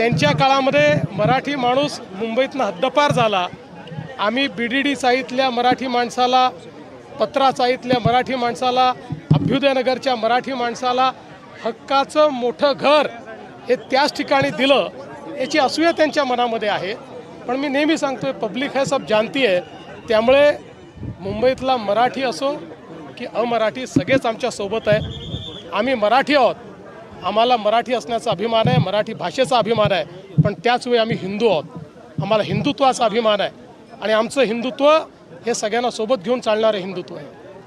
त्यांच्या काळामध्ये मराठी माणूस मुंबईतनं हद्दपार झाला. आम्ही बी डी डी चाळीतल्या मराठी माणसाला पत्रा चाळीतल्या मराठी माणसाला अभ्युदयनगरच्या मराठी माणसाला हक्काचं मोठं घर हे त्याच ठिकाणी दिलं याची असूया त्यांच्या मनामध्ये आहे. पण मी नेहमी सांगतो आहे पब्लिक हे सब जाणती आहे त्यामुळे मुंबईतला मराठी असो की अमराठी सगळेच आमच्यासोबत आहे. आम्ही मराठी आहोत. आम्हाला मराठी असण्याचा अभिमान आहे मराठी भाषेचा अभिमान आहे पण त्याच वेळी आम्ही हिंदू आहोत. आम्हाला हिंदुत्वाचा अभिमान आहे आणि आमचं हिंदुत्व हे सगळ्यांना सोबत घेऊन चालणारं हिंदुत्व आहे.